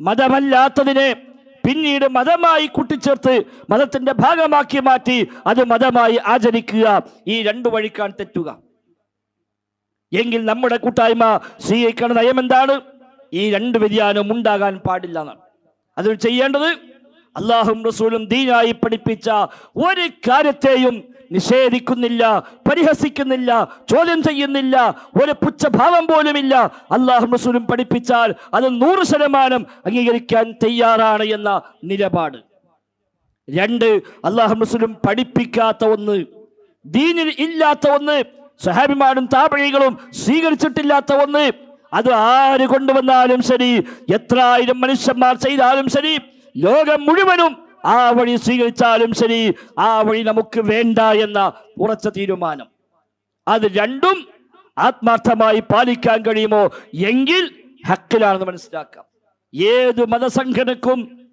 മതമല്ലാത്തതിനെ പിന്നീട് മതമായി കൂട്ടിച്ചേർത്ത് മതത്തിന്റെ ഭാഗമാക്കി മാറ്റി അത് മതമായി ആചരിക്കുക. ഈ രണ്ടു വഴിക്കാൻ തെറ്റുക. എങ്കിൽ നമ്മുടെ കൂട്ടായ്മ സ്വീകരിക്കണ നയം എന്താണ്? ഈ രണ്ട് വ്യതിയാനം ഉണ്ടാകാൻ പാടില്ല എന്നാണ്. അത് ചെയ്യേണ്ടത് അള്ളാഹും റസൂലും ദീനായി പഠിപ്പിച്ച ഒരു കാര്യത്തെയും നിഷേധിക്കുന്നില്ല പരിഹസിക്കുന്നില്ല ചോദ്യം ചെയ്യുന്നില്ല ഒരു പുച്ഛഭാവം പോലുമില്ല. അള്ളാഹു റസൂലും പഠിപ്പിച്ചാൽ അത് നൂറ് ശതമാനം അംഗീകരിക്കാൻ തയ്യാറാണ് എന്ന നിലപാട്. രണ്ട് അള്ളാഹു റസൂലും പഠിപ്പിക്കാത്ത ഒന്ന് ദീനിൽ ഇല്ലാത്ത ഒന്ന് സഹാബിമാരും താപഴികളും സ്വീകരിച്ചിട്ടില്ലാത്ത ഒന്ന് അത് ആര് കൊണ്ടുവന്നാലും ശരി എത്ര ആയിരം മനുഷ്യന്മാർ ചെയ്താലും ശരി ലോകം മുഴുവനും ആ വഴി സ്വീകരിച്ചാലും ശരി ആ വഴി നമുക്ക് വേണ്ട എന്ന ഉറച്ച തീരുമാനം. അത് രണ്ടും ആത്മാർത്ഥമായി പാലിക്കാൻ കഴിയുമോ? എങ്കിൽ ഹക്കിലാണെന്ന് മനസ്സിലാക്കാം. ഏത് മതസംഘടനക്കും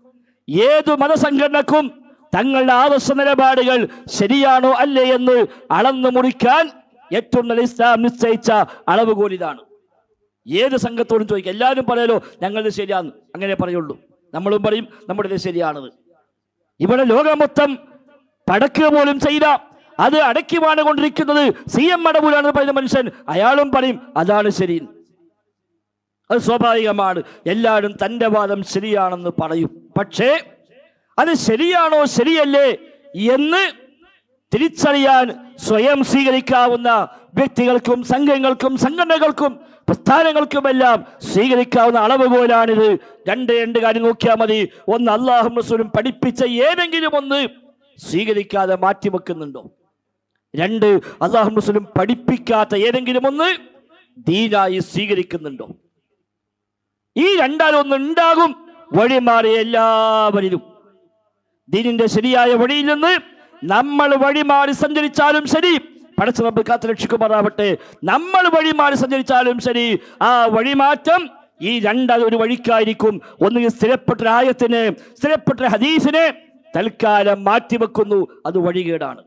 ഏത് മതസംഘടനക്കും തങ്ങളുടെ ആദർശ നിലപാടുകൾ ശരിയാണോ അല്ലേ എന്ന് അളന്നു മുറിക്കാൻ ഏറ്റവും നല്ല ഇസ്ലാം നിശ്ചയിച്ച അളവുകോലിതാണ് ഏത് സംഘത്തോടും ചോദിക്കുക എല്ലാവരും പറയലോ ഞങ്ങളുടെ ശരിയാണ് അങ്ങനെ പറയുള്ളൂ. നമ്മളും പറയും നമ്മുടെ ശരിയാണത്. ഇവിടെ ലോകമൊത്തം പടക്കുക പോലും ചെയ്ത അത് അടക്കിവാണ് കൊണ്ടിരിക്കുന്നത്. സി എം മടപൂരാണെന്ന് പറയുന്ന മനുഷ്യൻ അയാളും പറയും അതാണ് ശരി. അത് സ്വാഭാവികമാണ്. എല്ലാവരും തന്റെ വാദം ശരിയാണെന്ന് പറയും. പക്ഷേ അത് ശരിയാണോ ശരിയല്ലേ എന്ന് തിരിച്ചറിയാൻ സ്വയം സ്വീകരിക്കാവുന്ന വ്യക്തികൾക്കും സംഘങ്ങൾക്കും സംഘടനകൾക്കും പ്രസ്ഥാനങ്ങൾക്കുമെല്ലാം സ്വീകരിക്കാവുന്ന അളവുകോലാണിത്. രണ്ട് രണ്ട് കാര്യം നോക്കിയാൽ മതി. ഒന്ന് അള്ളാഹു റസൂലും പഠിപ്പിച്ച ഏതെങ്കിലും ഒന്ന് സ്വീകരിക്കാതെ മാറ്റിവെക്കുന്നുണ്ടോ? രണ്ട് അള്ളാഹു റസൂലും പഠിപ്പിക്കാത്ത ഏതെങ്കിലും ഒന്ന് ദീനായി സ്വീകരിക്കുന്നുണ്ടോ? ഈ രണ്ടാലൊന്ന് ഉണ്ടാകും വഴിമാറിയ എല്ലാവരിലും. ദീനിന്റെ ശരിയായ വഴിയിൽ നിന്ന് നമ്മൾ വഴിമാറി സഞ്ചരിച്ചാലും ശരി പടച്ച റബ്ബ് കാത്ത് രക്ഷിക്കുമാറാവട്ടെ. നമ്മൾ വഴിമാറി സഞ്ചരിച്ചാലും ശരി ആ വഴിമാറ്റം ഈ രണ്ടൊരു ഒരു വഴിക്കായിരിക്കും. ഒന്നുകിൽ സ്ഥിരപ്പെട്ട ആയത്തിന് സ്ഥിരപ്പെട്ട ഹദീസിനെ തൽക്കാലം മാറ്റിവെക്കുന്നു. അത് വഴികേടാണ്.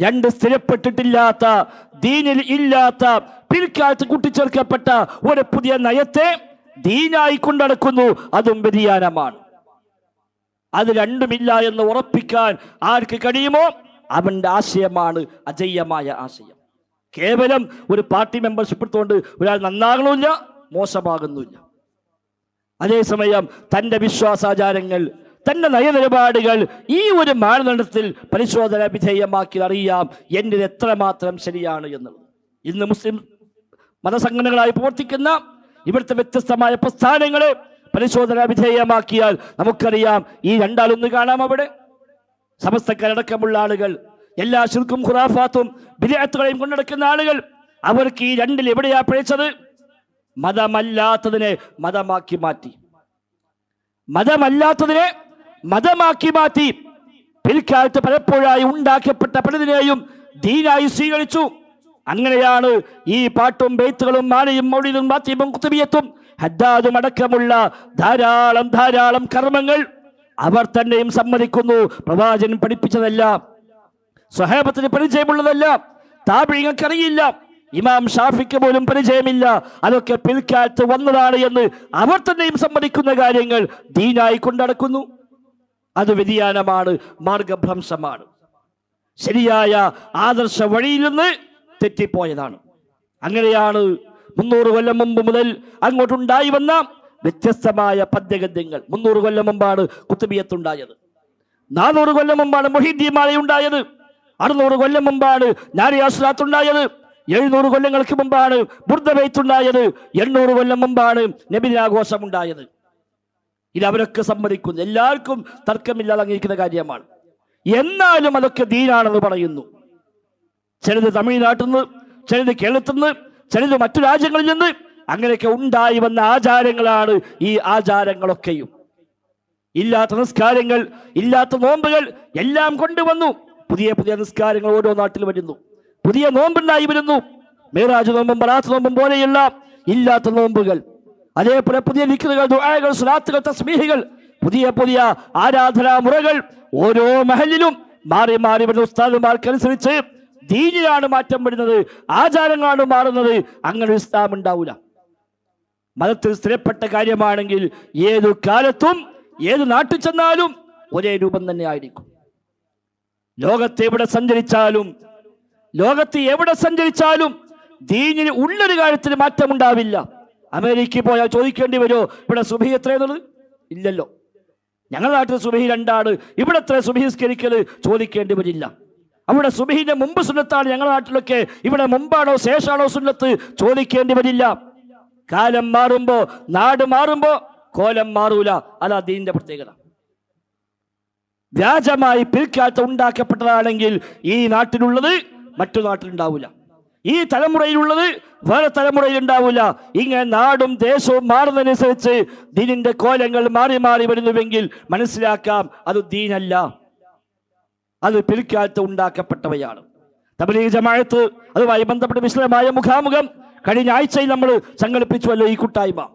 രണ്ട് സ്ഥിരപ്പെട്ടിട്ടില്ലാത്ത ദീനിൽ ഇല്ലാത്ത പിൽക്കാലത്ത് കൂട്ടിച്ചേർക്കപ്പെട്ട ഒരു പുതിയ നയത്തെ ദീനായി കൊണ്ടടക്കുന്നു. അതും വ്യതിയാനമാണ്. അത് രണ്ടുമില്ല എന്ന് ഉറപ്പിക്കാൻ ആർക്ക് കഴിയുമോ? അവന്റെ ആശയമാണ് അജയ്യമായ ആശയം. കേവലം ഒരു പാർട്ടി മെമ്പർഷിപ്പ് എടുത്തുകൊണ്ട് ഒരാൾ നന്നാകണമില്ല മോശമാകുന്നില്ല അതേസമയം തന്റെ വിശ്വാസാചാരങ്ങൾ തന്റെ നയനിലപാടുകൾ ഈ ഒരു മാനദണ്ഡത്തിൽ പരിശോധന വിധേയമാക്കി അറിയാം എന്റെ എത്രമാത്രം ശരിയാണ് എന്നുള്ളത്. ഇന്ന് മുസ്ലിം മതസംഘടനകളായി പ്രവർത്തിക്കുന്ന ഇവിടുത്തെ വ്യത്യസ്തമായ പ്രസ്ഥാനങ്ങളെ പരിശോധന വിധേയമാക്കിയാൽ നമുക്കറിയാം ഈ രണ്ടാളൊന്ന് കാണാം അവിടെ. സമസ്തക്കാരടക്കമുള്ള ആളുകൾ എല്ലാ ശിർക്കും ഖുറാഫാത്തും ബിരിയത്തുകളെയും കൊണ്ടടക്കുന്ന ആളുകൾ അവർക്ക് ഈ രണ്ടിൽ എവിടെയാ പിഴച്ചത്? മതമല്ലാത്തതിനെ മതമാക്കി മാറ്റി. മതമല്ലാത്തതിനെ മതമാക്കി മാറ്റി. പിൽക്കാലത്ത് പലപ്പോഴായി ഉണ്ടാക്കപ്പെട്ട പലതിനെയും ദീനായി സ്വീകരിച്ചു. അങ്ങനെയാണ് ഈ പാട്ടും ബെയ്ത്തുകളും മാനയും മൗലിയും മാത്തിയും കുത്തുബിയത്തും ഹദ്ദാദും അടക്കമുള്ള ധാരാളം ധാരാളം കർമ്മങ്ങൾ. അവർ തന്നെയും സമ്മതിക്കുന്നു. പ്രവാചകൻ പഠിപ്പിച്ചതല്ല. സ്വഹേബത്തിന് പരിചയമുള്ളതല്ല. താപിഴികൾക്കറിയില്ല ഇമാം ഷാഫിക്ക് പോലും പരിചയമില്ല. അതൊക്കെ പിൽക്കാലത്ത് വന്നതാണ് എന്ന് അവർ തന്നെയും സമ്മതിക്കുന്ന കാര്യങ്ങൾ ദീനായി കൊണ്ടടക്കുന്നു. അത് വ്യതിയാനമാണ് മാർഗഭ്രംശമാണ്. ശരിയായ ആദർശ വഴിയിൽ നിന്ന് തെറ്റിപ്പോയതാണ്. അങ്ങനെയാണ് മുന്നൂറ് കൊല്ലം മുമ്പ് മുതൽ അങ്ങോട്ടുണ്ടായി വന്ന വ്യത്യസ്തമായ പദ്യഗദ്യങ്ങൾ. മുന്നൂറ് കൊല്ലം മുമ്പാണ് കുത്തുബിയത്തുണ്ടായത്. നാനൂറ് കൊല്ലം മുമ്പാണ് മൊഹീദ്യമാല ഉണ്ടായത് അറുന്നൂറ് കൊല്ലം മുമ്പാണ് നാരിയാസ്ലാത്ത് ഉണ്ടായത് എഴുന്നൂറ് കൊല്ലങ്ങൾക്ക് മുമ്പാണ് ബുർദബൈത്തുണ്ടായത്. എണ്ണൂറ് കൊല്ലം മുമ്പാണ് നബിദിനാഘോഷം ഉണ്ടായത് ഇത് അവരൊക്കെ സമ്മതിക്കുന്നു. എല്ലാവർക്കും തർക്കമില്ലാതെ അംഗീകരിക്കുന്ന കാര്യമാണ്. എന്നാലും അതൊക്കെ ദീനാണെന്ന് പറയുന്നു. ചിലത് തമിഴ്നാട്ടിൽ നിന്ന് ചിലത് കേരളത്തിൽ നിന്ന് ചിലത് മറ്റു രാജ്യങ്ങളിൽ നിന്ന് അങ്ങനെയൊക്കെ ഉണ്ടായി വന്ന ആചാരങ്ങളാണ് ഈ ആചാരങ്ങളൊക്കെയും. ഇല്ലാത്ത നിസ്കാരങ്ങൾ ഇല്ലാത്ത നോമ്പുകൾ എല്ലാം കൊണ്ടുവന്നു. പുതിയ പുതിയ നിസ്കാരങ്ങൾ ഓരോ നാട്ടിൽ വരുന്നു. പുതിയ നോമ്പുണ്ടായി വരുന്നു. മേറാജ് നോമ്പും ബറാത്ത് നോമ്പും പോലെയുള്ള ഇല്ലാത്ത നോമ്പുകൾ. അതേപോലെ പുതിയ വിക്രുകൾ ദുആകൾ സുലാത്തുകൾ തസ്മീഹികൾ പുതിയ പുതിയ ആരാധനാ മുറകൾ ഓരോ മഹലിലും മാറി മാറി വരുന്ന ഉസ്താദുമാർക്കനുസരിച്ച് ദീനിലാണ് മാറ്റം വരുന്നത് ആചാരങ്ങളാണ് മാറുന്നത്. അങ്ങനെ ഇസ്ലാം ഉണ്ടാവില്ല മതത്തിൽ സ്ഥിരപ്പെട്ട കാര്യമാണെങ്കിൽ ഏതു കാലത്തും ഏത് നാട്ടിൽ ചെന്നാലും ഒരേ രൂപം തന്നെ ആയിരിക്കും. ലോകത്ത് എവിടെ സഞ്ചരിച്ചാലും ലോകത്ത് എവിടെ സഞ്ചരിച്ചാലും ദീനിന് ഉള്ളൊരു കാര്യത്തിന് മാറ്റമുണ്ടാവില്ല. അമേരിക്കയിൽ പോയാൽ ചോദിക്കേണ്ടി വരുമോ ഇവിടെ സുബഹി എത്രയെന്നുള്ളത് ഇല്ലല്ലോ. ഞങ്ങളുടെ നാട്ടിൽ സുബഹി രണ്ടാണ്. ഇവിടെ എത്ര സുബഹിസ്കരിക്കൽ ചോദിക്കേണ്ടി വരില്ല. അവിടെ സുബഹിന്റെ മുമ്പ് സുന്നത്താണ് ഞങ്ങളുടെ നാട്ടിലൊക്കെ. ഇവിടെ മുമ്പാണോ ശേഷാണോ സുന്നത്ത് ചോദിക്കേണ്ടി വരില്ല. കാലം മാറുമ്പോ നാട് മാറുമ്പോ കോലം മാറൂല. അതാ ദീനിന്റെ പ്രത്യേകത. വ്യാജമായി പിൽക്കാലത്ത് ഉണ്ടാക്കപ്പെട്ടതാണെങ്കിൽ ഈ നാട്ടിലുള്ളത് മറ്റു നാട്ടിലുണ്ടാവില്ല ഈ തലമുറയിലുള്ളത് വേറെ തലമുറയിൽ ഉണ്ടാവില്ല ഇങ്ങനെ നാടും ദേശവും മാറുന്നതനുസരിച്ച് ദീനിന്റെ കോലങ്ങൾ മാറി മാറി വരുന്നുവെങ്കിൽ മനസ്സിലാക്കാം അത് ദീനല്ല. അത് പിൽക്കാലത്ത് ഉണ്ടാക്കപ്പെട്ടവയാണ്. തബലീ ജമാഅത്ത് അതുമായി ബന്ധപ്പെട്ട് വിശദമായ മുഖാമുഖം കഴിഞ്ഞ ആഴ്ചയിൽ നമ്മൾ സങ്കല്പിച്ചുവല്ലോ ഈ കൂട്ടായ്മ.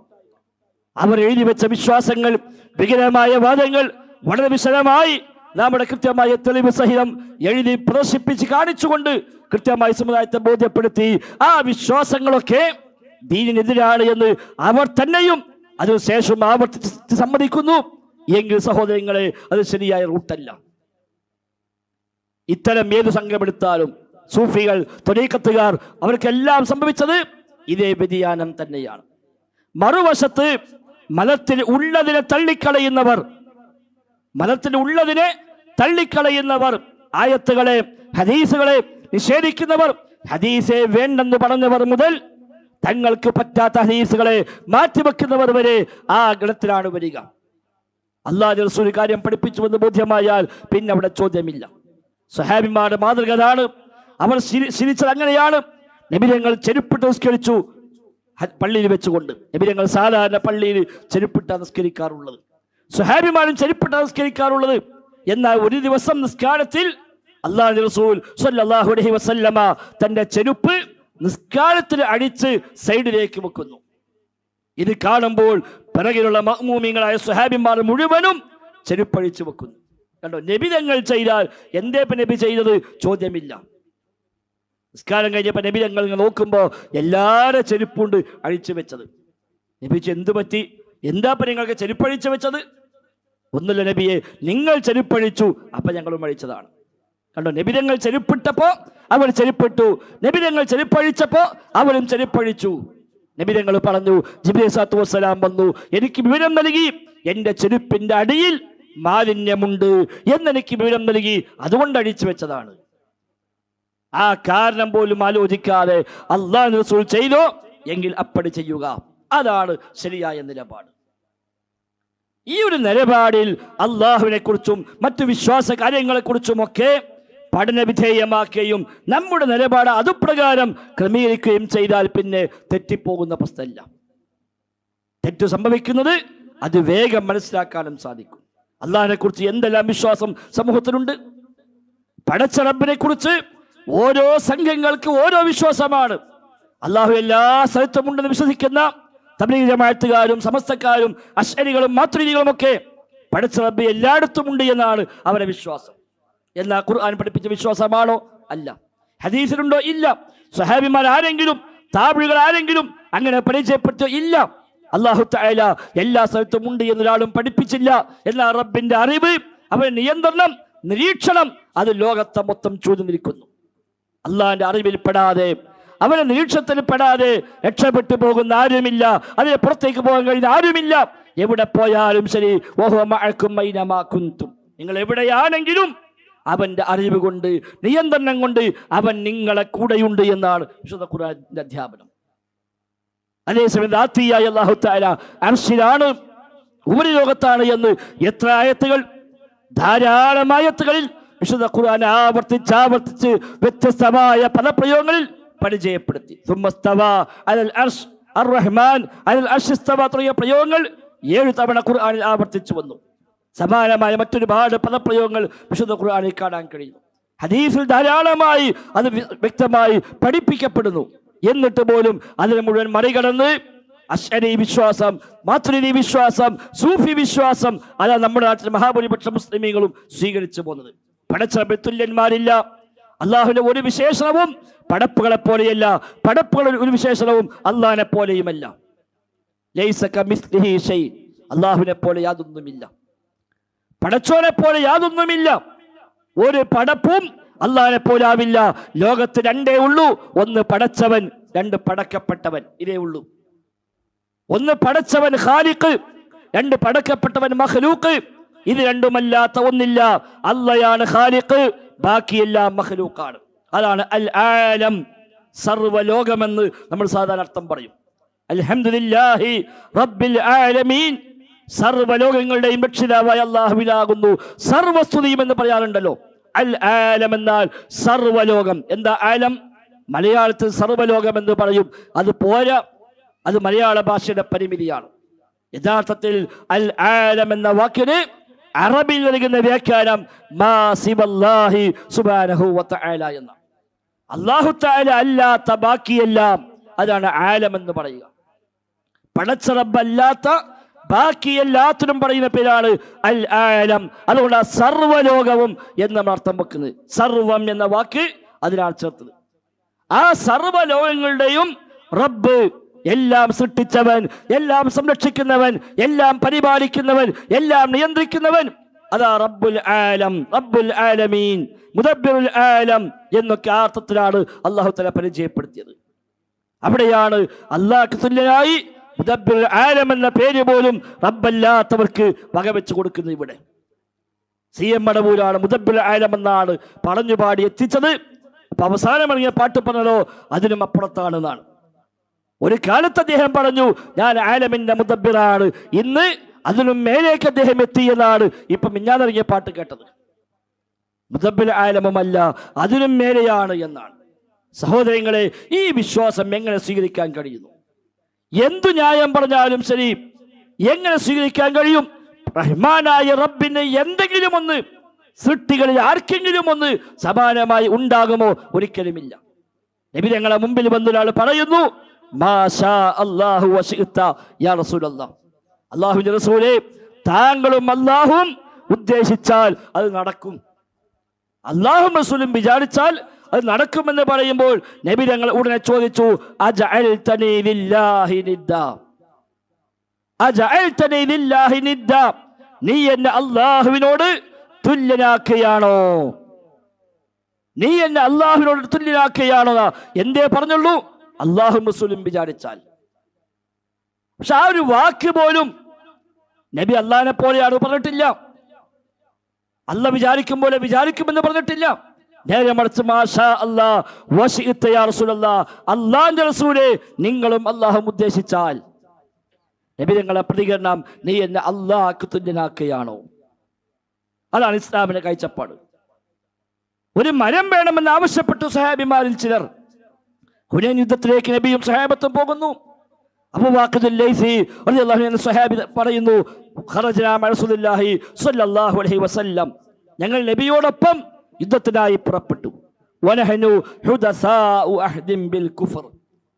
അവർ എഴുതി വെച്ച വിശ്വാസങ്ങൾ വികലമായ വാദങ്ങൾ വളരെ വിശദമായി നമ്മുടെ കൃത്യമായ തെളിവ് സഹിതം എഴുതി പ്രദർശിപ്പിച്ച് കാണിച്ചുകൊണ്ട് കൃത്യമായി സമുദായത്തെ ബോധ്യപ്പെടുത്തി ആ വിശ്വാസങ്ങളൊക്കെ ദീനിനെതിരാണ് എന്ന് അവർ തന്നെയും അതിനുശേഷം ആവർത്തിച്ച് സമ്മതിക്കുന്നു. എങ്കിൽ സഹോദരങ്ങളെ അത് ശരിയായ റൂട്ടല്ല. ഇത്തരം ഏത് സംഘമെടുത്താലും സൂഫികൾ തൊലീക്കത്തുകാർ അവർക്കെല്ലാം സംഭവിച്ചത് ഇതേ വ്യതിയാനം തന്നെയാണ്. മറുവശത്ത് മലത്തിൽ ഉള്ളതിനെ തള്ളിക്കളയുന്നവർ മലത്തിൽ ഉള്ളതിനെ തള്ളിക്കളയുന്നവർ ആയത്തുകളെ ഹദീസുകളെ നിഷേധിക്കുന്നവർ ഹദീസെ വേണ്ടെന്ന് പറഞ്ഞവർ മുതൽ തങ്ങൾക്ക് പറ്റാത്ത ഹദീസുകളെ മാറ്റിവെക്കുന്നവർ വരെ ആ ഗണത്തിലാണ് വരിക. അള്ളാഹ് റസൂൽ കാര്യം പഠിപ്പിച്ചുവെന്ന് ബോധ്യമായാൽ പിന്നെ അവിടെ ചോദ്യമില്ല. സഹാബിമാരുടെ മാതൃക അതാണ് അവർ ശിരിച്ചത് അങ്ങനെയാണ്. നബിരങ്ങൾ ചെരുപ്പിട്ട് നിസ്കരിച്ചു. പള്ളിയിൽ വെച്ചുകൊണ്ട് നബിരങ്ങൾ സാധാരണ പള്ളിയിൽ ചെരുപ്പിട്ട നിസ്കരിക്കാറുള്ളത്. സുഹാബിമാരും ചെരുപ്പിട്ട നിസ്കരിക്കാറുള്ളത്. എന്നാൽ ഒരു ദിവസം നിസ്കാരത്തിൽ അള്ളാഹു റസൂൽ സ്വല്ലല്ലാഹു അലൈഹി വസല്ലമ തന്റെ ചെരുപ്പ് നിസ്കാരത്തിൽ അടിച്ച് സൈഡിലേക്ക് വെക്കുന്നു. ഇത് കാണുമ്പോൾ പിറകിലുള്ള മഹ്മൂമിങ്ങളായ സുഹാബിമാർ മുഴുവനും ചെരുപ്പഴിച്ചു വെക്കുന്നു. കണ്ടോ? നബിതങ്ങൾ ചെയ്താൽ എന്തേ നബി ചെയ്തത്? ചോദ്യമില്ല. നിസ്കാരം കഴിഞ്ഞപ്പോൾ നബി ഞങ്ങൾ ഇങ്ങനെ നോക്കുമ്പോൾ എല്ലാവരും ചെരുപ്പുണ്ട് അഴിച്ചു വെച്ചത്. നബിച്ച് എന്തു പറ്റി? എന്താ ഇപ്പൊ നിങ്ങൾക്ക് ചെരുപ്പഴിച്ചു വെച്ചത്? ഒന്നുമില്ല നബിയെ നിങ്ങൾ ചെരുപ്പഴിച്ചു അപ്പം ഞങ്ങളും അഴിച്ചതാണ്. കണ്ടോ? നബിതങ്ങൾ ചെരുപ്പിട്ടപ്പോൾ അവർ ചെരുപ്പിട്ടു. നബിതങ്ങൾ ചെരുപ്പഴിച്ചപ്പോൾ അവരും ചെരുപ്പഴിച്ചു. നബിതങ്ങൾ പറഞ്ഞു ജിബിലെ സാത്തു വസ്സലാം വന്നു എനിക്ക് വിവരം നൽകി. എന്റെ ചെരുപ്പിന്റെ അടിയിൽ മാലിന്യമുണ്ട്. എന്നെനിക്ക് വിവരം നൽകി. അതുകൊണ്ട് അഴിച്ചു വെച്ചതാണ്. ആ കാരണം പോലും ആലോചിക്കാതെ അള്ളാഹ് റസൂൽ ചെയ്തു. എങ്കിൽ അപ്പടി ചെയ്യുക. അതാണ് ശരിയായ നിലപാട്. ഈ ഒരു നിലപാടിൽ അള്ളാഹുവിനെ കുറിച്ചും മറ്റു വിശ്വാസ കാര്യങ്ങളെ കുറിച്ചുമൊക്കെ പഠന വിധേയമാക്കുകയും നമ്മുടെ നിലപാട് അതുപ്രകാരം ക്രമീകരിക്കുകയും ചെയ്താൽ പിന്നെ തെറ്റിപ്പോകുന്ന പ്രശ്നമല്ല. തെറ്റ് സംഭവിക്കുന്നത് അത് വേഗം മനസ്സിലാക്കാനും സാധിക്കും. അള്ളാഹിനെ കുറിച്ച് എന്തെല്ലാം വിശ്വാസം സമൂഹത്തിലുണ്ട്? പടച്ചറബിനെ കുറിച്ച് ഓരോ സംഘങ്ങൾക്ക് ഓരോ വിശ്വാസമാണ്. അള്ളാഹു എല്ലാ സ്ഥലത്തും ഉണ്ടെന്ന് വിശ്വസിക്കുന്ന തബ്ലീഗ് സമസ്തക്കാരും അശ്വരികളും മാതൃരികളും ഒക്കെ പഠിച്ച റബ്ബി എല്ലായിടത്തും ഉണ്ട് എന്നാണ് അവരുടെ വിശ്വാസം. എന്നാൽ ഖുർആൻ പഠിപ്പിച്ച വിശ്വാസമാണോ? അല്ല. ഹദീസിലുണ്ടോ? ഇല്ല. സഹാബിമാർ ആരെങ്കിലും താപികൾ ആരെങ്കിലും അങ്ങനെ പരിചയപ്പെടുത്തോ ഇല്ല. അള്ളാഹു തആല എല്ലാ സ്ഥലത്തും ഉണ്ട് എന്നൊരാളും പഠിപ്പിച്ചില്ല എന്നാൽ റബ്ബിന്റെ അറിവ് അവൻ നിയന്ത്രണം നിരീക്ഷണം അത് ലോകത്തെ മൊത്തം ചൂഴ്ന്നിരിക്കുന്നു അള്ളാഹിന്റെ അറിവിൽ പെടാതെ അവനെ നിരീക്ഷണത്തിൽ പെടാതെ രക്ഷപ്പെട്ടു പോകുന്ന ആരുമില്ല. അതിനെ പുറത്തേക്ക് പോകാൻ കഴിയുന്ന ആരുമില്ല. എവിടെ പോയാലും ശരി ഓഹോ മഴക്കും മൈനമാ കുന്തും. നിങ്ങൾ എവിടെയാണെങ്കിലും അവന്റെ അറിവ് കൊണ്ട് നിയന്ത്രണം കൊണ്ട് അവൻ നിങ്ങളെ കൂടെയുണ്ട് എന്നാണ് വിശുദ്ധ ഖുർആന്റെ അധ്യാപനം. അതേസമയം ദാത്തിയായ അള്ളാഹു താല അർഷിലാണ് ഉപരിലോകത്താണ് എന്ന് എത്ര ആയത്തുകൾ ധാരാളം ആയത്തുകളിൽ വിശുദ്ധ ഖുർആൻ ആവർത്തിച്ച് ആവർത്തിച്ച് വ്യത്യസ്തമായ പദപ്രയോഗങ്ങളിൽ പരിചയപ്പെടുത്തി. തുടങ്ങിയ പ്രയോഗങ്ങൾ ഏഴ് തവണ ഖുർആനിൽ ആവർത്തിച്ചു വന്നു. സമാനമായ മറ്റൊരുപാട് പദപ്രയോഗങ്ങൾ വിശുദ്ധ ഖുർആനിൽ കാണാൻ കഴിയുന്നു. ഹദീസിൽ ധാരാളമായി അത് വ്യക്തമായി പഠിപ്പിക്കപ്പെടുന്നു. എന്നിട്ട് പോലും അതിനെ മുഴുവൻ മറികടന്ന് അശ്വരി വിശ്വാസം മാതൃരി വിശ്വാസം സൂഫി വിശ്വാസം അതാണ് നമ്മുടെ നാട്ടിൽ മഹാഭൂരിപക്ഷ മുസ്ലിമീങ്ങളും സ്വീകരിച്ചു പോകുന്നത്. പടച്ച തുല്യന്മാരില്ല അള്ളാഹുവിന്റെ ഒരു വിശേഷണവും പടപ്പുകളെ പോലെയല്ല. പടപ്പുകൾ ഒരു വിശേഷണവും അള്ളാഹിനെ പോലെയുമല്ല. അള്ളാഹുവിനെ പോലെ യാതൊന്നുമില്ല. പടച്ചോനെ പോലെ യാതൊന്നുമില്ല. ഒരു പടപ്പും അള്ളാഹിനെ പോലാവില്ല ലോകത്ത് രണ്ടേ ഉള്ളൂ. ഒന്ന് പടച്ചവൻ രണ്ട് പടക്കപ്പെട്ടവൻ. ഇതേ ഉള്ളൂ. ഒന്ന് പടച്ചവൻ ഖാലിഖ് രണ്ട് പടക്കപ്പെട്ടവൻ മഖ്ലൂക്ക് ഇത് രണ്ടുമല്ലാത്ത ഒന്നില്ല. അള്ളയാണ് ഖാലിഖ് ബാക്കിയെല്ലാം മഹലൂക്കാണ് അതാണ് അൽ ആലം സർവലോകമെന്ന് നമ്മൾ സാധാരണ അർത്ഥം പറയും. അൽഹംദുലില്ലാഹി റബ്ബിൽ ആലമീൻ സർവലോകങ്ങളുടെയും രക്ഷിതാവായ അള്ളാഹുവിലാകുന്നു. സർവസ്തുതിയും എന്ന് പറയാറുണ്ടല്ലോ. അൽ ആലം എന്നാൽ സർവലോകം എന്താ ആലം? മലയാളത്തിൽ സർവലോകം എന്ന് പറയും. അത് പോരാ. അത് മലയാള ഭാഷയുടെ പരിമിതിയാണ്. യഥാർത്ഥത്തിൽ അൽ ആലം എന്ന വാക്കിന് അറബിൽ നൽകുന്ന വ്യാഖ്യാനം എന്ന. അല്ലാഹു തആല അല്ലാത്ത ബാക്കിയെല്ലാം അതാണ് ആലം എന്ന് പറയുക. പടച്ച റബ്ബല്ലാത്ത ബാക്കി എല്ലാത്തിനും പറയുന്ന പേരാണ് അൽ ആലം. അതുകൊണ്ട് ആ സർവലോകവും എന്ന് നമ്മൾ അർത്ഥം വെക്കുന്നത്. സർവം എന്ന വാക്ക് അതിനാണ് ചേർത്തത്. ആ സർവലോകങ്ങളുടെയും റബ്ബ് എല്ലാം സൃഷ്ടിച്ചവൻ എല്ലാം സംരക്ഷിക്കുന്നവൻ എല്ലാം പരിപാലിക്കുന്നവൻ എല്ലാം നിയന്ത്രിക്കുന്നവൻ അതാ റബ്ബുൽ ആലം റബ്ബുൽ ആലമീൻ മുദബ്ബിറുൽ ആലം എന്നൊക്കെ അർത്ഥത്തിലാണ് അള്ളാഹു തല പരിചയപ്പെടുത്തിയത്. അവിടെയാണ് അള്ളാഹ്ക്ക് തുല്യനായി മുദബ്ബിറുൽ ആലം എന്ന പേര് പോലും റബ്ബല്ലാത്തവർക്ക് വകവെച്ച് കൊടുക്കുന്നത് ഇവിടെ. സി എം മടവൂരാണ് മുദബ്ബിർ ആലം എന്നാണ് പറഞ്ഞു പാടി എത്തിച്ചത്. അപ്പൊ അവസാനം ഇറങ്ങിയ പാട്ട് പറഞ്ഞതോ അതിനും അപ്പുറത്താണെന്നാണ്. ഒരു കാലത്ത് അദ്ദേഹം പറഞ്ഞു ഞാൻ ആലമിന്റെ മുതബിറാണ് ഇന്ന് അതിലും മേലേക്ക് അദ്ദേഹം എത്തിയെന്നാണ് ഇപ്പൊ മിഞ്ഞാന്നിറങ്ങിയ പാട്ട് കേട്ടത്. മുതബിൽ ആലമല്ല അതിലും മേലെയാണ് എന്നാണ്. സഹോദരങ്ങളെ ഈ വിശ്വാസം എങ്ങനെ സ്വീകരിക്കാൻ കഴിയുന്നു? എന്തു ന്യായം പറഞ്ഞാലും ശരി എങ്ങനെ സ്വീകരിക്കാൻ കഴിയും? റഹ്മാനായ റബ്ബിന് എന്തെങ്കിലും ഒന്ന് സൃഷ്ടികളിൽ ആർക്കെങ്കിലും ഒന്ന് സമാനമായി ഉണ്ടാകുമോ? ഒരിക്കലുമില്ല. നബി ഞങ്ങളെ മുമ്പിൽ വന്നൊരാൾ പറയുന്നു അല്ലാഹു അല്ലാഹുവിന്റെ റസൂലേ താങ്കളും അല്ലാഹും ഉദ്ദേശിച്ചാൽ അത് നടക്കും. അള്ളാഹു റസൂലും വിചാരിച്ചാൽ അത് നടക്കുമെന്ന് പറയുമ്പോൾ നബി ഞങ്ങൾ ഉടനെ ചോദിച്ചു നീ എന്നെ അള്ളാഹുവിനോട് തുല്യനാക്കുകയാണോ? നീ എന്നെ അള്ളാഹുവിനോട് തുല്യനാക്കുകയാണോ? എന്തേ പറഞ്ഞുള്ളൂ? അള്ളാഹു മുസ്ലിം വിചാരിച്ചാൽ. പക്ഷെ ആ ഒരു വാക്ക് പോലും നബി അള്ളാഹിനെ പോലെയാണ് പറഞ്ഞിട്ടില്ല. അല്ല വിചാരിക്കും പോലെ വിചാരിക്കുമെന്ന് പറഞ്ഞിട്ടില്ല. നേരെ മറിച്ച് മാഷാ അല്ലാ അള്ളാന്റെ റസൂലെ നിങ്ങളും അള്ളാഹും ഉദ്ദേശിച്ചാൽ നബി നിങ്ങളെ പ്രതികരണം നീ എന്നെ അള്ളാഹ് തുല്യനാക്കുകയാണോ? അതാണ് ഇസ്ലാമിന്റെ കാഴ്ചപ്പാട്. ഒരു മരം വേണമെന്ന് ആവശ്യപ്പെട്ടു സഹാബിമാരിൽ ചിലർ. ഹുനൈൻ യുദ്ധത്തിലേക്ക് നബിയും സഹാബത്തും പോകുന്നു. സ്വഹാബി പറയുന്നു ഞങ്ങൾ നബിയോടൊപ്പം യുദ്ധത്തിനായി പുറപ്പെട്ടു.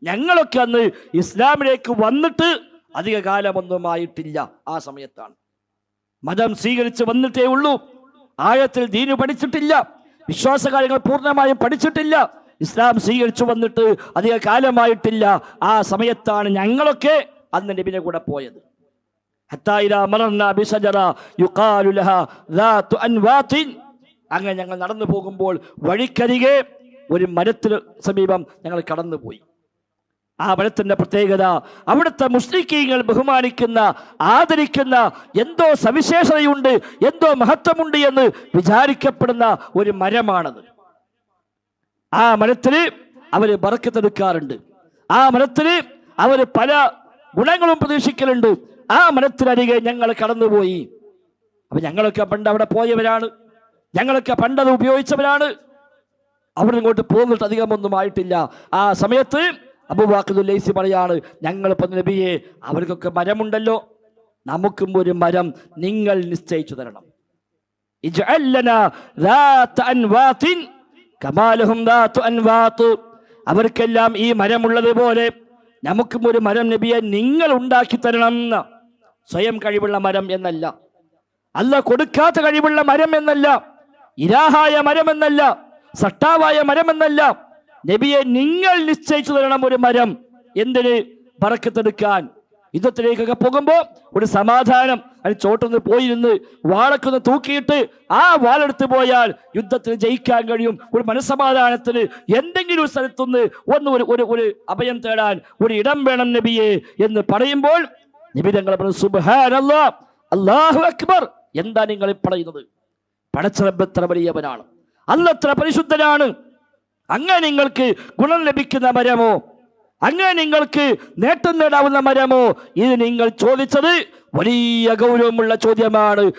ഞങ്ങളൊക്കെ അന്ന് ഇസ്ലാമിലേക്ക് വന്നിട്ട് അധിക കാലമൊന്നും ആയിട്ടില്ല ആ സമയത്താണ്. മതം സ്വീകരിച്ച് വന്നിട്ടേ ഉള്ളൂ. ആഴത്തിൽ ദീനു പഠിച്ചിട്ടില്ല. വിശ്വാസകാര്യങ്ങൾ പൂർണമായും പഠിച്ചിട്ടില്ല. ഇസ്ലാം സ്വീകരിച്ചു വന്നിട്ട് അധിക കാലമായിട്ടില്ല. ആ സമയത്താണ് ഞങ്ങളൊക്കെ അന്ന് നബിനെ കൂടെ പോയത്. അങ്ങനെ ഞങ്ങൾ നടന്നു പോകുമ്പോൾ വഴിക്കരികെ ഒരു മരത്തിന് സമീപം ഞങ്ങൾ കടന്നുപോയി. ആ മരത്തിന്റെ പ്രത്യേകത അവിടുത്തെ മുസ്ലിക്കീങ്ങൾ ബഹുമാനിക്കുന്ന ആദരിക്കുന്ന എന്തോ സവിശേഷതയുണ്ട് എന്തോ മഹത്വമുണ്ട് എന്ന് വിചാരിക്കപ്പെടുന്ന ഒരു മരമാണത്. ആ മരത്തിന് അവർ ബറക്കത്തെടുക്കാറുണ്ട് ആ മരത്തിന് അവർ പല ഗുണങ്ങളും പ്രതീക്ഷിക്കലുണ്ട്. ആ മരത്തിനരികെ ഞങ്ങൾ കടന്നുപോയി. അപ്പൊ ഞങ്ങളൊക്കെ പണ്ട് അവിടെ പോയവരാണ്. ഞങ്ങളൊക്കെ പണ്ടത് ഉപയോഗിച്ചവരാണ്. അവിടെ ഇങ്ങോട്ട് പോന്നിട്ട് അധികമൊന്നും ആയിട്ടില്ല. ആ സമയത്ത് അബുവാഖുലൈസി പറയാണ് ഞങ്ങൾ ഇപ്പൊ നബിയെ അവർക്കൊക്കെ മരമുണ്ടല്ലോ. നമുക്കും ഒരു മരം നിങ്ങൾ നിശ്ചയിച്ചു തരണം. കമാലഹും അവർക്കെല്ലാം ഈ മരമുള്ളതുപോലെ നമുക്കും ഒരു മരം നബിയെ നിങ്ങൾ ഉണ്ടാക്കി തരണം സ്വയം കഴിവുള്ള മരം എന്നല്ല. അല്ല കൊടുക്കാത്ത കഴിവുള്ള മരം എന്നല്ല. ഇരാഹായ മരം എന്നല്ല. സട്ടാവായ മരം എന്നല്ല. നബിയെ നിങ്ങൾ നിശ്ചയിച്ചു തരണം ഒരു മരം. എന്തിന്? പറക്കത്തെടുക്കാൻ. യുദ്ധത്തിലേക്കൊക്കെ പോകുമ്പോൾ ഒരു സമാധാനം. അതിന് ചോട്ടൊന്ന് പോയിരുന്ന് വാളക്കൊന്ന് തൂക്കിയിട്ട് ആ വാളെടുത്ത് പോയാൽ യുദ്ധത്തിൽ ജയിക്കാൻ കഴിയും. ഒരു മനസ്സമാധാനത്തിന് എന്തെങ്കിലും ഒരു സ്ഥലത്തുനിന്ന് ഒന്ന് ഒരു ഒരു ഒരു അഭയം തേടാൻ ഒരു ഇടം വേണം നബിയെ എന്ന് പറയുമ്പോൾ നബി തങ്ങൾ അല്ലാഹു അക്ബർ. എന്താ നിങ്ങൾ പറയുന്നത്? പടച്ചിറബ് എത്ര വലിയവനാണ്. അല്ലത്ര പരിശുദ്ധനാണ്. അങ്ങനെ നിങ്ങൾക്ക് ഗുണം ലഭിക്കുന്ന മരമോ? അങ്ങനെ നിങ്ങൾക്ക് നേട്ടം നേടാവുന്ന മരമോ? ഇത് നിങ്ങൾ ചോദിച്ചത് വലിയ ഗൗരവമുള്ള ചോദ്യമാണ്.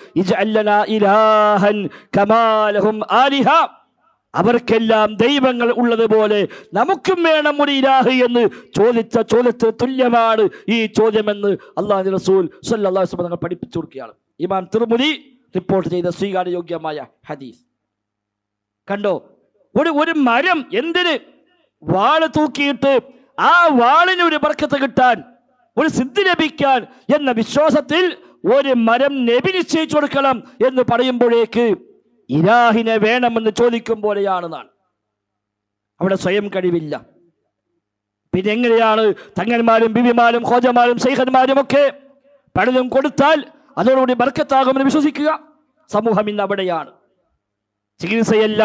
അവർക്കെല്ലാം ദൈവങ്ങൾ ഉള്ളതുപോലെ നമുക്കും വേണം ഒരു ഇലാഹ് എന്ന് ചോദിച്ച ചോദ്യത്തിന് തുല്യമാണ് ഈ ചോദ്യമെന്ന് അള്ളാഹു റസൂൽ അള്ളാഹു പഠിപ്പിച്ചു കൊടുക്കുകയാണ്. ഇമാം തിരുമുതി റിപ്പോർട്ട് ചെയ്ത സ്വീകാര്യയോഗ്യമായ ഹദീസ്. കണ്ടോ? ഒരു ഒരു മരം എന്തിന് വാൾ തൂക്കിയിട്ട് ആ വാളിന് ഒരു ബർക്കത്ത് കിട്ടാൻ ഒരു സിദ്ധി ലഭിക്കാൻ എന്ന വിശ്വാസത്തിൽ ഒരു മരം നബി നിശ്ചയിച്ചു കൊടുക്കണം എന്ന് പറയുമ്പോഴേക്ക് ഇലാഹിനെ വേണമെന്ന് ചോദിക്കും പോലെയാണ് അവിടെ സ്വയം കഴിവില്ല. പിന്നെ എങ്ങനെയാണ് തങ്ങന്മാരും ബിവിമാരും ഹോജമാരും സൈഹന്മാരും ഒക്കെ പലതും കൊടുത്താൽ അതോടുകൂടി ബർക്കത്താകുമെന്ന് വിശ്വസിക്കുക? സമൂഹം ഇന്ന് അവിടെയാണ്. ചികിത്സയല്ല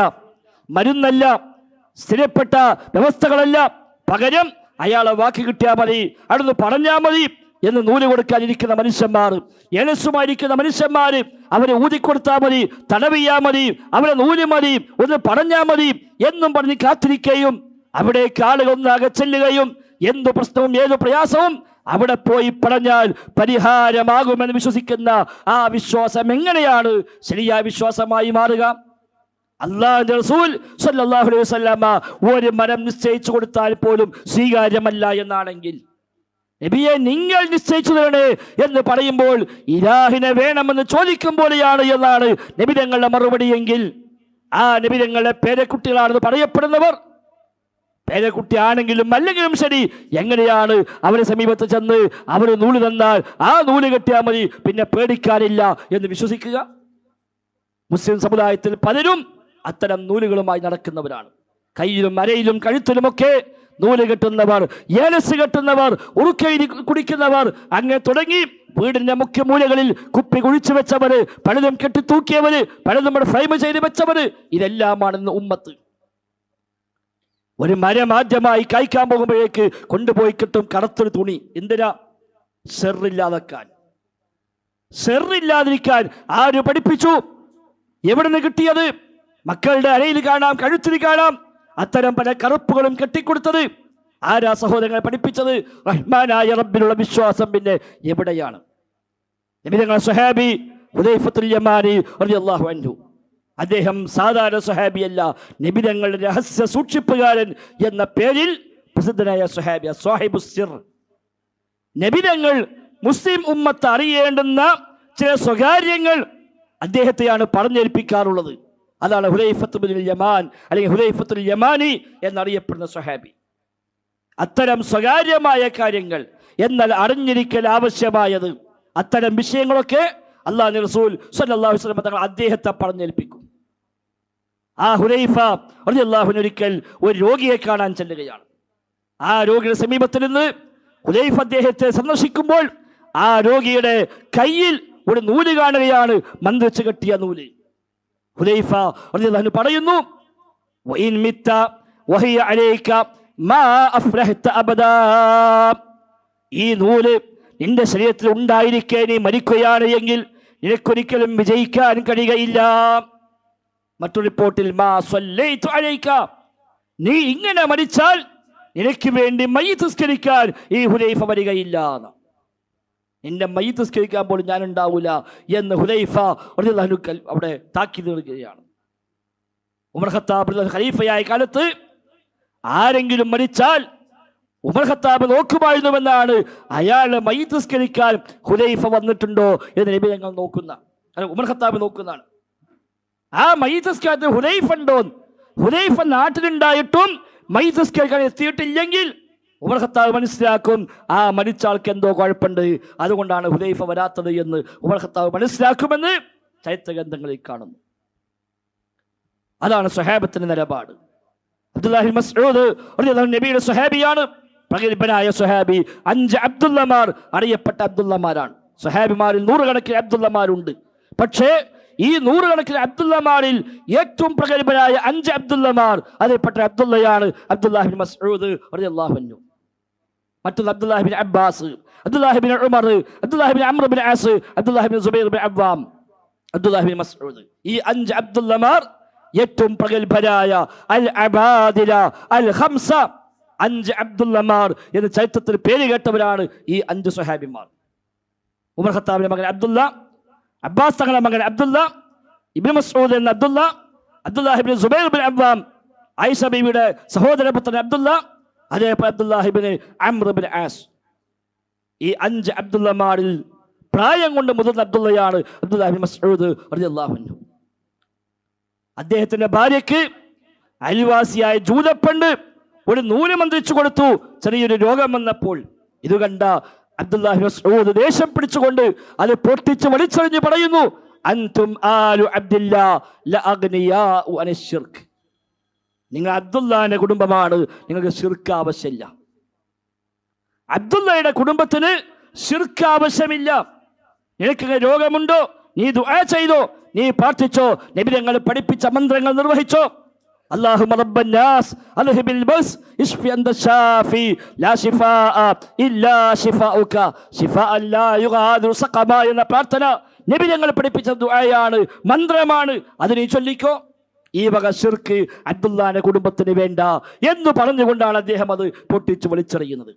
മരുന്നല്ല സ്ഥിരപ്പെട്ട വ്യവസ്ഥകളല്ല. പകരം അയാളെ വാക്ക് കിട്ടിയാൽ മതി അവിടുന്ന് പറഞ്ഞാൽ മതി എന്ന് നൂൽ കൊടുക്കാനിരിക്കുന്ന മനുഷ്യന്മാർ എനസുമായിരിക്കുന്ന മനുഷ്യന്മാർ അവരെ ഊതിക്കൊടുത്താൽ മതി തടവിയാൽ മതി അവരെ നൂൽ മതി ഒന്ന് പറഞ്ഞാൽ മതി എന്നും പറഞ്ഞ് കാത്തിരിക്കുകയും അവിടേക്ക് ആളുകൾ ഒന്നാകെ ചെല്ലുകയും എന്തു പ്രശ്നവും ഏതു പ്രയാസവും അവിടെ പോയി പറഞ്ഞാൽ പരിഹാരമാകുമെന്ന് വിശ്വസിക്കുന്ന ആ വിശ്വാസം എങ്ങനെയാണ്? ശരിയായ വിശ്വാസമായി മാറുക. അള്ളാഹുന്റെ റസൂൽ സല്ലല്ലാഹു അലൈഹി വസല്ലമ ഒരു മരം നിശ്ചയിച്ചു കൊടുത്താൽ പോലും സ്വീകാര്യമല്ല എന്നാണെങ്കിൽ നബിയെ നിങ്ങൾ നിശ്ചയിച്ചു തരണേ എന്ന് പറയുമ്പോൾ ഇലാഹിനെ വേണമെന്ന് ചോദിക്കും പോലെയാണ് എന്നാണ് നബിതങ്ങളുടെ മറുപടി എങ്കിൽ ആ നബിതങ്ങളുടെ പേരക്കുട്ടികളാണെന്ന് പറയപ്പെടുന്നവർ. പേരക്കുട്ടി ആണെങ്കിലും അല്ലെങ്കിലും ശരി എങ്ങനെയാണ് അവരെ സമീപത്ത് ചെന്ന് അവർ നൂൽ തന്നാൽ ആ നൂൽ കെട്ടിയാൽ മതി പിന്നെ പേടിക്കാനില്ല എന്ന് വിശ്വസിക്കുക. മുസ്ലിം സമുദായത്തിൽ പലരും അത്തരം നൂലുകളുമായി നടക്കുന്നവരാണ്. കയ്യിലും അരയിലും കഴുത്തിലുമൊക്കെ നൂൽ കെട്ടുന്നവർ ഏലസ് കെട്ടുന്നവർ ഉറുക്കയിൽ കുടിക്കുന്നവർ. അങ്ങനെ തുടങ്ങി വീടിന്റെ മുഖ്യ മൂലകളിൽ കുപ്പി കുഴിച്ചു വെച്ചവര് പലതും കെട്ടി തൂക്കിയവര് പലതും ഫ്രെയിം ചെയ്ത് വെച്ചവര് ഇതെല്ലാമാണ് ഇന്ന് ഉമ്മത്ത്. ഒരു മരം ആദ്യമായി കായ്ക്കാൻ പോകുമ്പോഴേക്ക് കൊണ്ടുപോയി കിട്ടും കറുത്തൊരു തുണി. എന്തിനാ? സെറില്ലാതെക്കാൻ. സെറില്ലാതിരിക്കാൻ ആര് പഠിപ്പിച്ചു? എവിടെ നിന്ന് കിട്ടിയത്? മക്കളുടെ അരയിൽ കാണാം കഴുത്തിൽ കാണാം. അത്തരം പല കറുപ്പുകളും കെട്ടിക്കൊടുത്തത് ആരാ സഹോദരങ്ങളെ പഠിപ്പിച്ചത്? റഹ്മാനായ റബ്ബിലുള്ള വിശ്വാസം പിന്നെ എവിടെയാണ്? നബിതങ്ങൾ സുഹാബി ഹുദൈഫത്തുൽ യമാനി റളിയല്ലാഹു അൻഹു. അദ്ദേഹം സാധാരണ സുഹാബിയല്ല നബിതങ്ങളുടെ രഹസ്യ സൂക്ഷിപ്പുകാരൻ എന്ന പേരിൽ പ്രസിദ്ധനായ സുഹാബിയ സാഹിബു സിർ. നബിതങ്ങൾ മുസ്ലിം ഉമ്മത്ത് അറിയേണ്ടുന്ന ചില സ്വകാര്യങ്ങൾ അദ്ദേഹത്തെയാണ് പറഞ്ഞേൽപ്പിക്കാറുള്ളത്. അതാണ് ഹുദൈഫത്തുൽ യമാൻ അല്ലെങ്കിൽ ഹുലൈഫത്തുൽ യമാനി എന്നറിയപ്പെടുന്ന സ്വഹാബി. അത്തരം സ്വകാര്യമായ കാര്യങ്ങൾ എന്നാൽ അറിഞ്ഞിരിക്കൽ ആവശ്യമായത് അത്തരം വിഷയങ്ങളൊക്കെ അള്ളാഹു റസൂൽ സല്ലാഹു വസല്ലം തങ്ങൾ അദ്ദേഹത്തെ പറഞ്ഞേൽപ്പിക്കും. ആ ഹുലൈഫ റളിയല്ലാഹുവിന് ഒരിക്കൽ ഒരു രോഗിയെ കാണാൻ ചെല്ലുകയാണ്. ആ രോഗിയുടെ സമീപത്തിൽ നിന്ന് ഹുലൈഫ് അദ്ദേഹത്തെ സന്ദർശിക്കുമ്പോൾ ആ രോഗിയുടെ കയ്യിൽ ഒരു നൂൽ കാണുകയാണ് മന്ത്രിച്ചു കെട്ടിയ നൂൽ. ഹുദൈഫ റളിയല്ലാഹു പറയുന്നു "വഇൻ മിത്ത വഹിയ അലൈക മാ അഫ്ലഹ്ത അബദാ." ഈ നൂൽ നിന്റെ ശരീരത്തിൽ ഉണ്ടായിരിക്കെ നീ മരിക്കുകയാണ് എങ്കിൽ നിനക്കൊരിക്കലും വിജയിക്കാൻ കഴിയുകയില്ല മറ്റൊരു റിപ്പോർട്ടിൽ മാ അലൈക നീ ഇങ്ങനെ മരിച്ചാൽ നിനക്ക് വേണ്ടി മൈ തസ്കരിക്കാൻ ഈ ഹുലൈഫ വരികയില്ല എന്ന്. നിന്റെ മൈ തസ്കരിക്കാൻ പോലും ഞാൻ ഉണ്ടാവൂല എന്ന് ഹുലൈഫ റളിയല്ലാഹു അവിടെ താക്കീത് നൽകുകയാണ്. ഉമർ ഖത്താബ് ഖലീഫയായ കാലത്ത് ആരെങ്കിലും മരിച്ചാൽ ഉമർ ഖത്താബ് നോക്കുമായിരുന്നുവെന്നാണ് അയാളെ മൈ തസ്കരിക്കാൻ ഹുലൈഫ വന്നിട്ടുണ്ടോ എന്ന് നബി ഞങ്ങൾ നോക്കുന്ന ഉമർ ഖത്താബ് നോക്കുന്നതാണ്. ആ മൈതസ്കാരത്തിൽ ഹുലൈഫ് ഉണ്ടോ ഹുലൈഫ നാട്ടിലുണ്ടായിട്ടും മൈതസ്കരിക്കാൻ എത്തിയിട്ടില്ലെങ്കിൽ ഉമർ ഖത്താബ് മനസ്സിലാക്കും ആ മരിച്ച ആൾക്ക് എന്തോ കുഴപ്പമുണ്ട്. അതുകൊണ്ടാണ് ഹുദൈഫ വരാത്തത് എന്ന് ഉമർ ഖത്താബ് മനസ്സിലാക്കുമെന്ന് ചൈത്രഗ്രന്ഥങ്ങളിൽ കാണുന്നു. അതാണ് സ്വഹാബത്തിന്റെ നിലപാട്. അബ്ദുല്ലാഹി മസ്ഊദ് നബിയുടെ സുഹാബിയാണ് പ്രഗത്ഭനായ സുഹാബി അഞ്ച് അബ്ദുല്ലമാർ അറിയപ്പെട്ട അബ്ദുള്ളമാരാണ്. സുഹാബിമാരിൽ നൂറുകണക്കിന് അബ്ദുള്ളമാരുണ്ട്. പക്ഷേ ഈ നൂറുകണക്കിന് അബ്ദുല്ലമാരിൽ ഏറ്റവും പ്രഗത്ഭനായ അഞ്ച് അബ്ദുല്ലമാർ അറിയപ്പെട്ട അബ്ദുള്ളയാണ് അബ്ദുല്ലാഹിബിൻ മസ്ഊദ് അൻഹു. മറ്റൊന്ന് Abdullah ibn Abbas Abdullah ibn Umar Abdullah ibn Amr ibn As Abdullah ibn Zubair ibn Awwam Abdullah ibn Masud. ഈ അഞ്ച് അബ്ദുല്ലമാർ ഏറ്റവും പ്രഗത്ഭരായ അൽ അബാദില അൽ ഹംസ അഞ്ച് അബ്ദുല്ലമാർ എന്ന ചരിത്രത്തിൽ പേര് കേട്ടവരാണ് ഈ അഞ്ച് സ്വഹാബിമാർ. ഉമർ ഖത്താബിന്റെ മകൻ അബ്ദുല്ല അബ്ബാസ് തങ്ങളുടെ മകൻ അബ്ദുല്ല ഇബ്നു മസ്ഊദ് എന്ന Abdullah Abdullah ibn Zubair ibn Awwam Aisha ബീവിയുടെ സഹോദരപുത്രൻ അബ്ദുള്ള അതേപോലെ അബ്ദുല്ലാഹിബിന് അമ്രബിൻ ആസ്. ഈ അഞ്ച് അബ്ദുള്ളമാരിൽ പ്രായം കൊണ്ട് മുതിർന്ന അബ്ദുള്ളയാണ് അബ്ദുല്ലാഹിബിൻ മസ്ഊദ് റളിയല്ലാഹു അദ്ദേഹത്തിന്റെ ഭാര്യയ്ക്ക് അയൽവാസിയായ ജൂതപ്പണ്ട് ഒരു നൂൽ മന്ത്രിച്ചു കൊടുത്തു. ചെറിയൊരു രോഗം വന്നപ്പോൾ. ഇത് കണ്ട അബ്ദുല്ലാഹി മസ്ഊദ് ദേഷ്യം പിടിച്ചുകൊണ്ട് അത് പൊട്ടിച്ച് വലിച്ചെറിഞ്ഞ് പറയുന്നു അൻതും ആലു അബ്ദില്ലാ ലഅഗ്നിയാഉ അനിശ്ശിർക്ക്. നിങ്ങൾ അബ്ദുല്ലാന്റെ കുടുംബമാണ് നിങ്ങൾക്ക് ശിർക്ക് ആവശ്യമില്ല അബ്ദുള്ളയുടെ കുടുംബത്തിന് ശിർക്ക് ആവശ്യമില്ല നിനക്ക് രോഗമുണ്ടോ നീ ദുആ ചെയ്തോ നീ പ്രാർത്ഥിച്ചോ നബി ഞങ്ങൾ പഠിപ്പിച്ച മന്ത്രങ്ങൾ നിർവഹിച്ചോ اللهم رب الناس اذهب البأس اشفي انت الشافي لا شفاء الا شفاؤك شفاء لا يغادر سقما എന്ന പ്രാർത്ഥന നബി ഞങ്ങൾ പഠിപ്പിച്ച ദുആയാണ് മന്ത്രമാണ് അത് നീ ചൊല്ലിക്കോ ഈ വക ശിർക്ക് അബ്ദുല്ലാന്റെ കുടുംബത്തിന് വേണ്ട എന്ന് പറഞ്ഞുകൊണ്ടാണ് അദ്ദേഹം അത് പൊട്ടിച്ചു വലിച്ചെറിയുന്നത്.